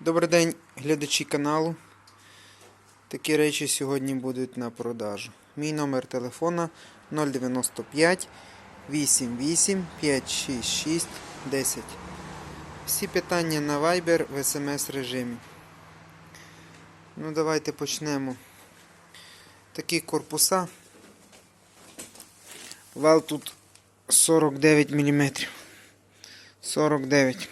Добрий день, глядачі каналу. Такі речі сьогодні будуть на продажу. Мій номер телефона 095 88 566 10. Всі питання на Viber в SMS режимі. Ну, давайте почнемо. Такі корпуса. Вал тут 49 мм. 49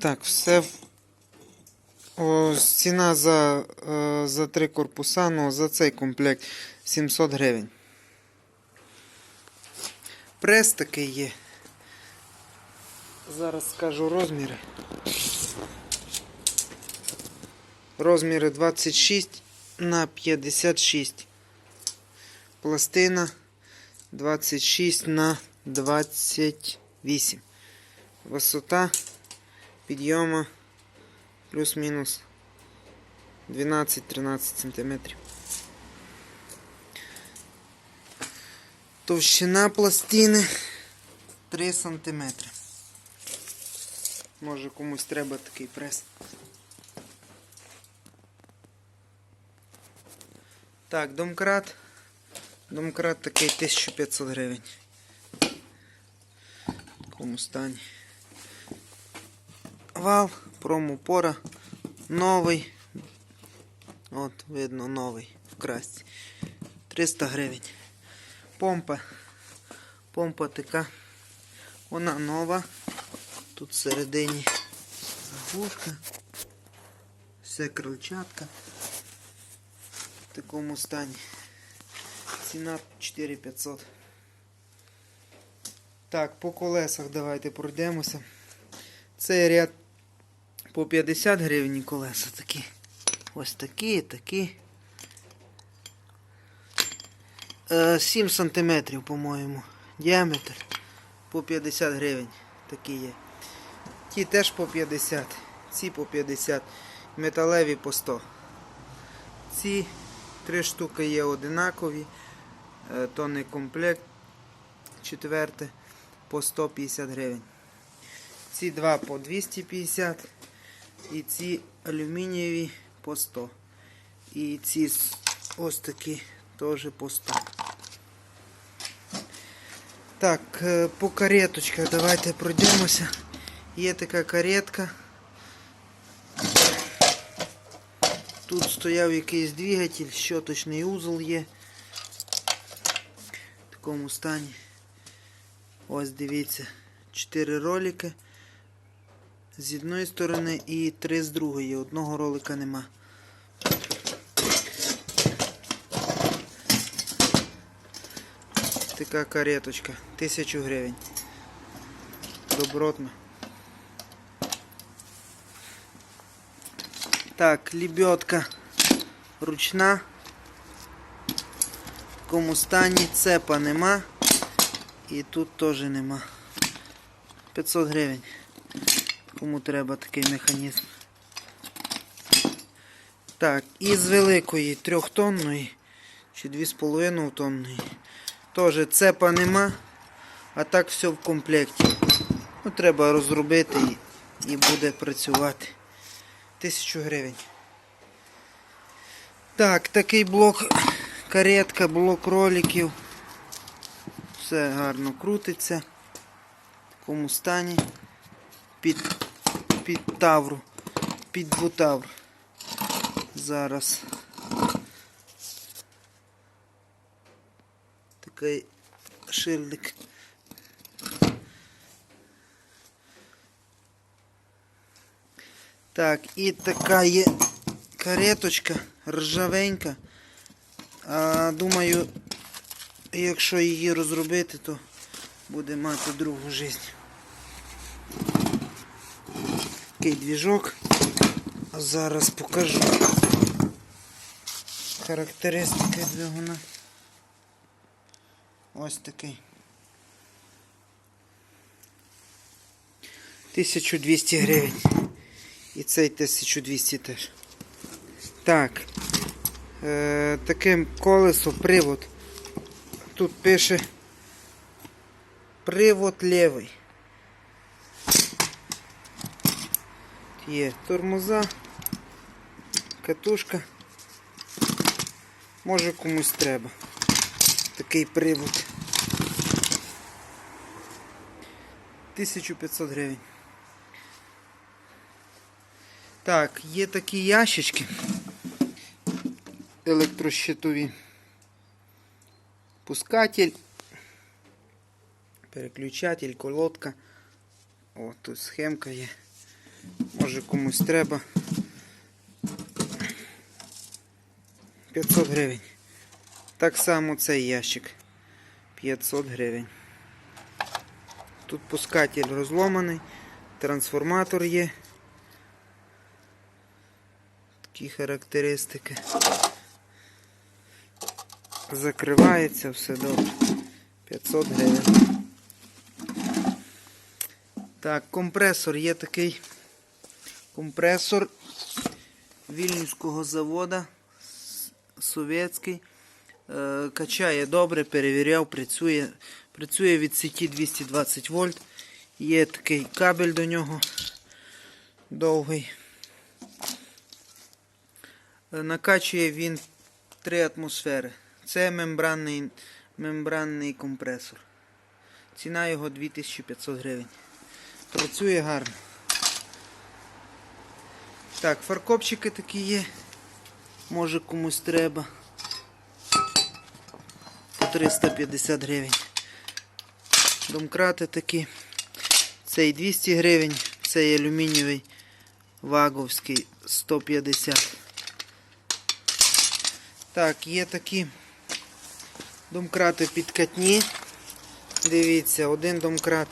Так, все. О, ціна за, е, за три корпуса, ну за цей комплект 700 гривень. Прес такий є. Зараз скажу розміри. Розміри 26 на 56. Пластина 26 на 28. Висота підйому плюс-мінус 12-13 см. Товщина пластини 3 см. Може комусь треба такий прес. Так, домкрат. Домкрат такий 1500 гривень. В такому стані. Вал, промопора, новий. От, видно, новий в красці. 300 гривень. Помпа. Помпа така. Вона нова. Тут всередині заглушка. Все крильчатка. В такому стані. Ціна 4500. Так, по колесах давайте пройдемося. Цей ряд по 50 гривень колеса такі. Ось такі, такі. Е, 7 сантиметрів, по-моєму. Діаметр. По 50 гривень. Такі є. Ті теж по 50. Ці по 50. Металеві по 100. Ці три штуки є одинакові. Е, то не комплект. Четверте по 150 гривень. Ці два по 250 і ці алюмінієві по 100. І ці ось такі теж по 100. Так, е, по кареточках давайте пройдемося. Є така каретка. Тут стояв якийсь двигатель, щоточний узол є. В такому стані. Ось дивіться, 4 ролики з одної сторони і три з другої. Одного ролика нема. Така кареточка. Тисячу гривень. Добротно. Так, лебедка ручна. В такому стані цепа нема. І тут теж нема. 500 гривень. Кому треба такий механізм. Так, і з великої трьохтонної чи 2,5 тонної. Теж цепа нема, а так все в комплекті. Ну, треба розробити і, і буде працювати. Тисячу гривень. Так, такий блок, каретка, блок роликів. Все гарно крутиться. В такому стані. Під, під тавру. Під двутавр. Зараз. Такий шильдик. Так, і така є кареточка ржавенька. А, думаю, якщо її розробити, то буде мати другу життя. Такий двіжок. Зараз покажу характеристики двигуна. Ось такий. 1200 гривень. І цей 1200 теж. Так. Е, таким колесо, привод. Тут пише Привод левий. Є тормоза, катушка. Може комусь треба. Такий привод. 1500 гривень. Так, є такі ящички електрощитові. Пускатель, переключатель, колодка. О, тут схемка є. Може комусь треба. 500 гривень. Так само цей ящик. 500 гривень. Тут пускатель розломаний, трансформатор є. Такі характеристики. Закривається, все добре. 500 гривень. Так, компресор є такий компресор Вільнюського завода с- совєтський. Е, Качає добре, перевіряв, працює. Працює від сіті 220 вольт. Є такий кабель до нього довгий. Е, Накачує він 3 атмосфери. Це мембранний, мембранний компресор. Ціна його 2500 гривень. Працює гарно. Так, фаркопчики такі є. Може комусь треба. По 350 гривень. Домкрати такі. Цей 200 гривень, цей алюмінієвий ваговський 150. Так, є такі домкрати підкатні. Дивіться, один домкрат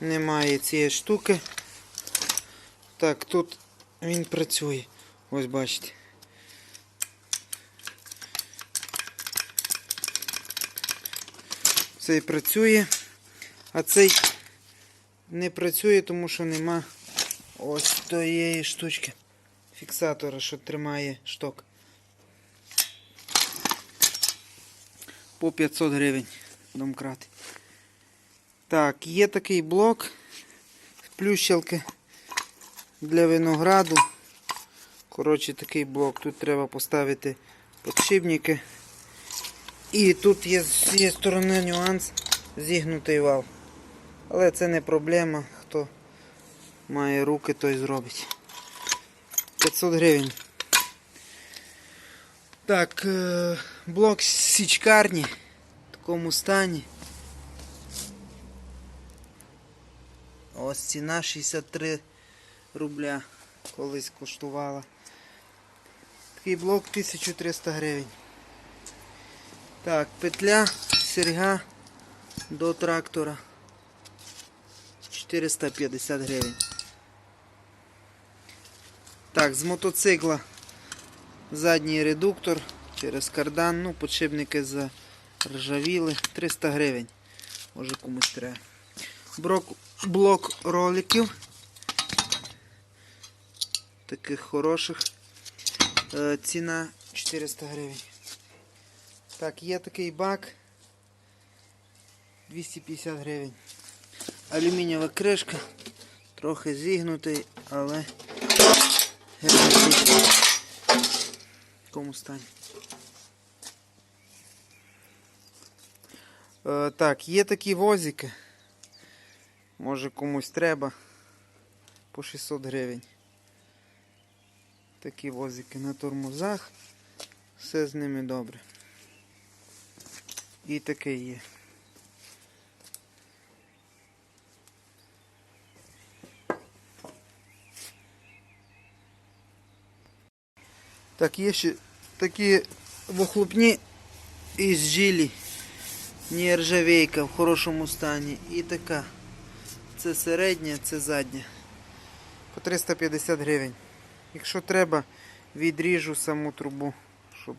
немає цієї штуки. Так, тут він працює. Ось бачите. Цей працює, а цей не працює, тому що нема ось тієї штучки фіксатора, що тримає шток. По 500 гривень домкрат. Так, є такий блок плющалки для винограду. Коротше, такий блок. Тут треба поставити подшипники. І тут є з цієї сторони нюанс зігнутий вал. Але це не проблема. Хто має руки, той зробить. 500 гривень. Так, е, блок січкарні в такому стані. Ось ціна 63 рубля колись коштувала. Такий блок 1300 гривень. Так, петля, серьга до трактора 450 гривень. Так, з мотоцикла задній редуктор через кардан, ну, подшипники заржавіли. 300 гривень. Може комусь треба. Брок, блок роликів. Таких хороших. Е, ціна 400 гривень. Так, є такий бак. 250 гривень. Алюмінієва кришка. Трохи зігнутий, але. В стані. Е, так, є такі возики. Може комусь треба по 600 гривень. Такі возики на тормозах. Все з ними добре. І таке є. Так, є ще такі вихлопні із жилі. Нержавейка в хорошому стані. І така. Це середня, це задня. По 350 гривень. Якщо треба, відріжу саму трубу, щоб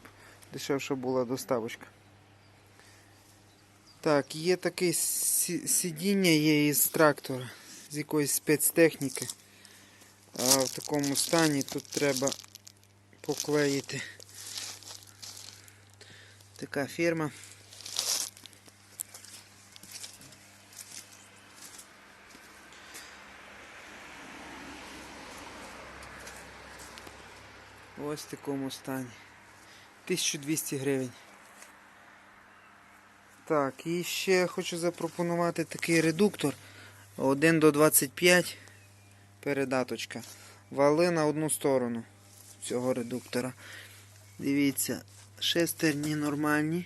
дешевша була доставочка. Так, є таке сидіння є із трактора, з якоїсь спецтехніки. А в такому стані тут треба поклеїти. Така фірма. Ось в такому стані. 1200 гривень. Так, і ще хочу запропонувати такий редуктор 1 до 25 передаточка. Вали на одну сторону цього редуктора. Дивіться, шестерні нормальні.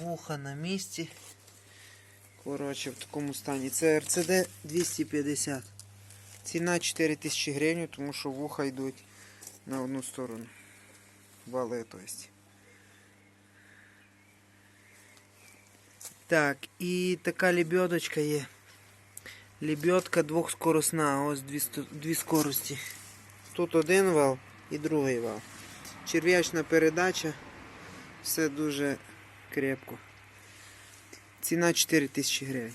Вуха на місці. Коротше, в такому стані. Це RCD 250. Ціна 4000 гривень, тому що вуха йдуть на одну сторону. Вали, то есть. Так, і така лебедочка є. Лебедка двохскоросна, ось дві, дві скорості. Тут один вал і другий вал. Черв'ячна передача. Все дуже крепко. Ціна 4000 гривень.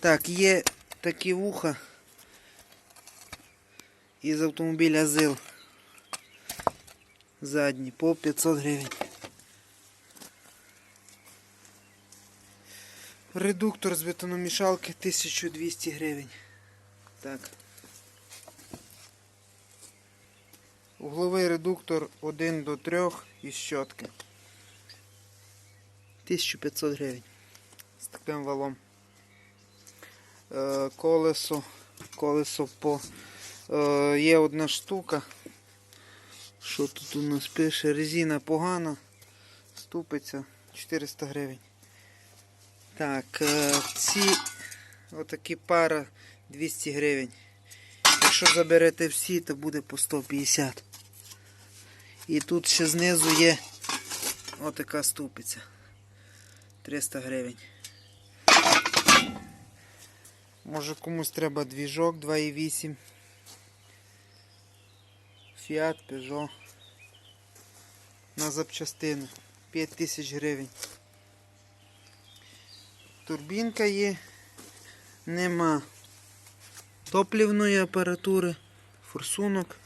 Так, є такі вуха із автомобіля ЗИЛ. Задні по 500 гривень. Редуктор з бетономішалки 1200 гривень. Так. Угловий редуктор 1 до 3 із щотки. 1500 гривень. З таким валом. Е, колесо. Колесо по. Е, є одна штука. Що тут у нас пише? Резина погана. Ступиться 400 гривень. Так, е, ці отакі пара 200 гривень. Якщо заберете всі, то буде по 150. І тут ще знизу є отака ступиця. 300 гривень. Може комусь треба двіжок 2,8. Fiat, Peugeot. На запчастини. 5000 гривень. Турбінка є. Нема топлівної апаратури, форсунок.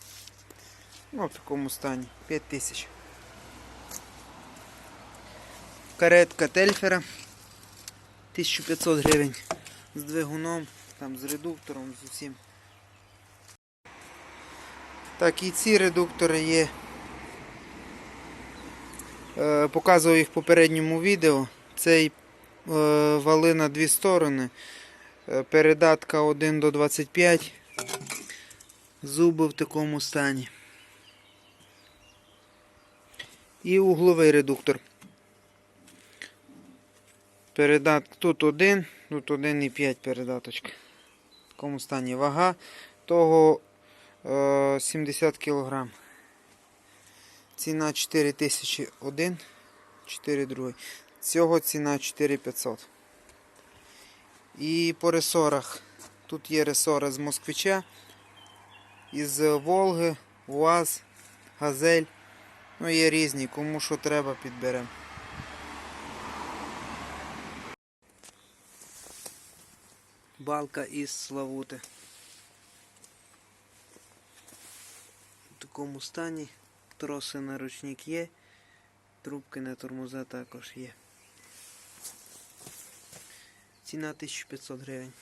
Ну, в такому стані. 5000. Каретка Тельфера 1500 гривень. З двигуном, там з редуктором, з усім. Так, і ці редуктори є. Е, показував їх в попередньому відео. Цей е, вали на дві сторони. Е, передатка 1 до 25. Зуби в такому стані. І угловий редуктор. Передат... Тут один, тут 1,5 передаточка. В такому стані вага того е, 70 кг. Ціна 4001, 4 другий. Цього ціна 4500. І по ресорах. Тут є ресори з Москвича, із Волги, УАЗ, Газель. Ну, є різні, кому що треба, підберемо. Балка із Славути. В такому стані. Троси на ручник є. Трубки на тормоза також є. Ціна 1500 гривень.